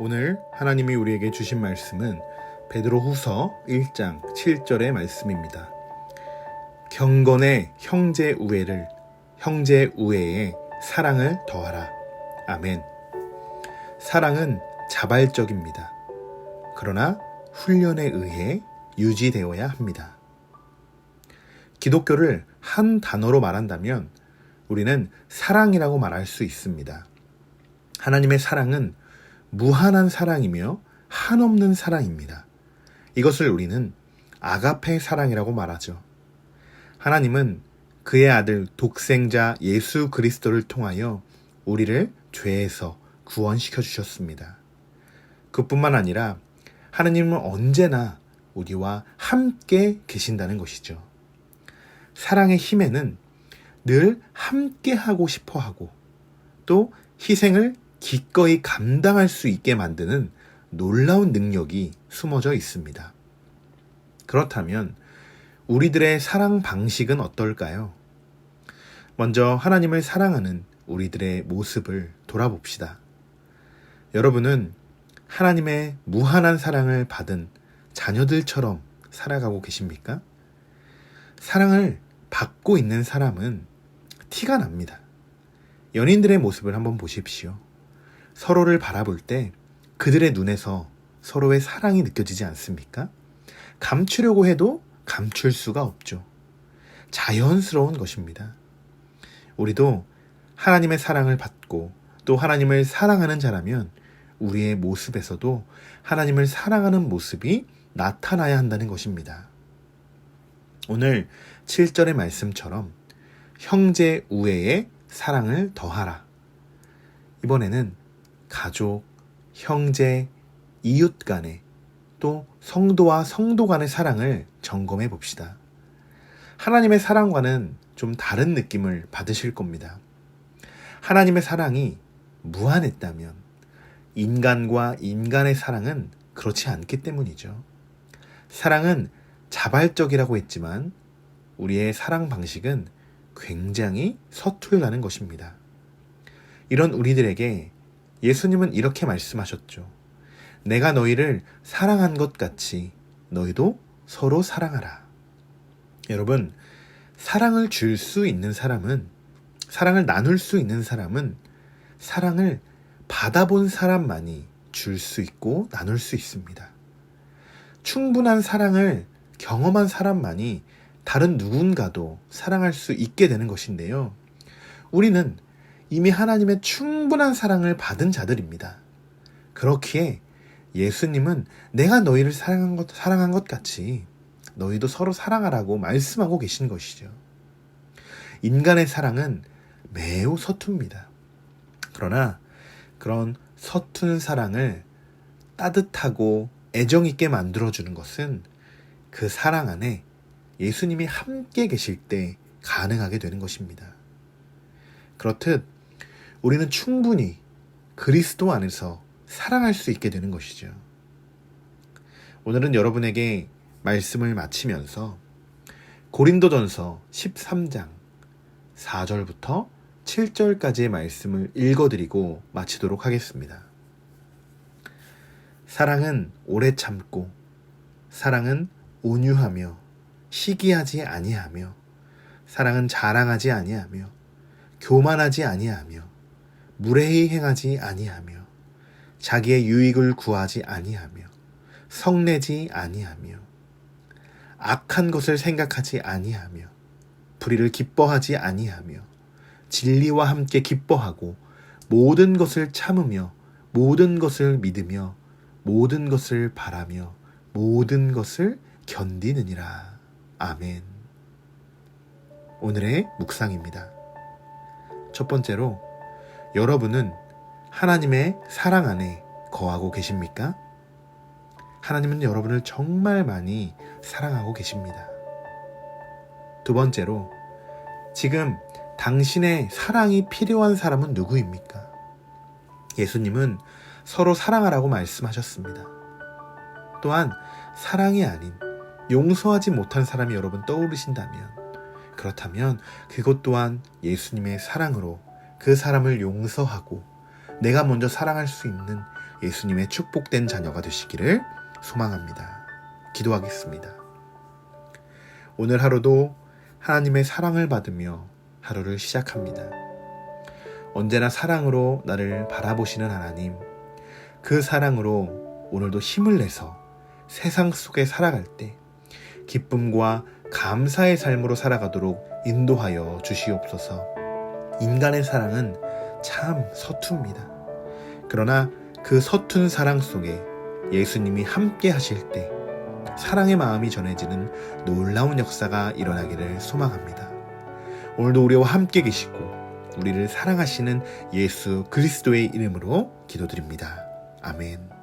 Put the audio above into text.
오늘 하나님이 우리에게 주신 말씀은 베드로 후서 1장 7절의 말씀입니다. 경건의 형제 우애를 형제 우애에 사랑을 더하라. 아멘. 사랑은 자발적입니다. 그러나 훈련에 의해 유지되어야 합니다. 기독교를 한 단어로 말한다면 우리는 사랑이라고 말할 수 있습니다. 하나님의 사랑은 무한한 사랑이며 한없는 사랑입니다. 이것을 우리는 아가페 사랑이라고 말하죠. 하나님은 그의 아들 독생자 예수 그리스도를 통하여 우리를 죄에서 구원시켜 주셨습니다. 그뿐만 아니라 하나님은 언제나 우리와 함께 계신다는 것이죠. 사랑의 힘에는 늘 함께 하고 싶어 하고 또 희생을 기꺼이 감당할 수 있게 만드는 놀라운 능력이 숨어져 있습니다. 그렇다면 우리들의 사랑 방식은 어떨까요? 먼저 하나님을 사랑하는 우리들의 모습을 돌아봅시다. 여러분은 하나님의 무한한 사랑을 받은 자녀들처럼 살아가고 계십니까? 사랑을 받고 있는 사람은 티가 납니다. 연인들의 모습을 한번 보십시오. 서로를 바라볼 때 그들의 눈에서 서로의 사랑이 느껴지지 않습니까? 감추려고 해도 감출 수가 없죠. 자연스러운 것입니다. 우리도 하나님의 사랑을 받고 또 하나님을 사랑하는 자라면 우리의 모습에서도 하나님을 사랑하는 모습이 나타나야 한다는 것입니다. 오늘 7절의 말씀처럼 형제 우애에 사랑을 더하라. 이번에는 가족, 형제, 이웃 간의 또 성도와 성도 간의 사랑을 점검해 봅시다. 하나님의 사랑과는 좀 다른 느낌을 받으실 겁니다. 하나님의 사랑이 무한했다면 인간과 인간의 사랑은 그렇지 않기 때문이죠. 사랑은 자발적이라고 했지만 우리의 사랑 방식은 굉장히 서툴다는 것입니다. 이런 우리들에게 예수님은 이렇게 말씀하셨죠. 내가 너희를 사랑한 것 같이 너희도 서로 사랑하라. 여러분, 사랑을 줄 수 있는 사람은, 사랑을 나눌 수 있는 사람은 사랑을 받아본 사람만이 줄 수 있고 나눌 수 있습니다. 충분한 사랑을 경험한 사람만이 다른 누군가도 사랑할 수 있게 되는 것인데요. 우리는 이미 하나님의 충분한 사랑을 받은 자들입니다. 그렇기에 예수님은 내가 너희를 사랑한 것, 사랑한 것 같이 너희도 서로 사랑하라고 말씀하고 계신 것이죠. 인간의 사랑은 매우 서툽니다. 그러나 그런 서툰 사랑을 따뜻하고 애정있게 만들어주는 것은 그 사랑 안에 예수님이 함께 계실 때 가능하게 되는 것입니다. 그렇듯 우리는 충분히 그리스도 안에서 사랑할 수 있게 되는 것이죠. 오늘은 여러분에게 말씀을 마치면서 고린도전서 13장 4절부터 7절까지의 말씀을 읽어드리고 마치도록 하겠습니다. 사랑은 오래 참고, 사랑은 온유하며, 시기하지 아니하며, 사랑은 자랑하지 아니하며, 교만하지 아니하며, 무례히 행하지 아니하며, 자기의 유익을 구하지 아니하며, 성내지 아니하며, 악한 것을 생각하지 아니하며, 불의를 기뻐하지 아니하며, 진리와 함께 기뻐하고 모든 것을 참으며 모든 것을 믿으며 모든 것을 바라며 모든 것을 견디느니라. 아멘. 오늘의 묵상입니다. 첫 번째로 여러분은 하나님의 사랑 안에 거하고 계십니까? 하나님은 여러분을 정말 많이 사랑하고 계십니다. 두 번째로 지금 당신의 사랑이 필요한 사람은 누구입니까? 예수님은 서로 사랑하라고 말씀하셨습니다. 또한 사랑이 아닌 용서하지 못한 사람이 여러분 떠오르신다면 그렇다면 그것 또한 예수님의 사랑으로 그 사람을 용서하고 내가 먼저 사랑할 수 있는 예수님의 축복된 자녀가 되시기를 소망합니다. 기도하겠습니다. 오늘 하루도 하나님의 사랑을 받으며 하루를 시작합니다. 언제나 사랑으로 나를 바라보시는 하나님, 그 사랑으로 오늘도 힘을 내서 세상 속에 살아갈 때 기쁨과 감사의 삶으로 살아가도록 인도하여 주시옵소서. 인간의 사랑은 참 서툽니다. 그러나 그 서툰 사랑 속에 예수님이 함께 하실 때 사랑의 마음이 전해지는 놀라운 역사가 일어나기를 소망합니다. 오늘도 우리와 함께 계시고 우리를 사랑하시는 예수 그리스도의 이름으로 기도드립니다. 아멘.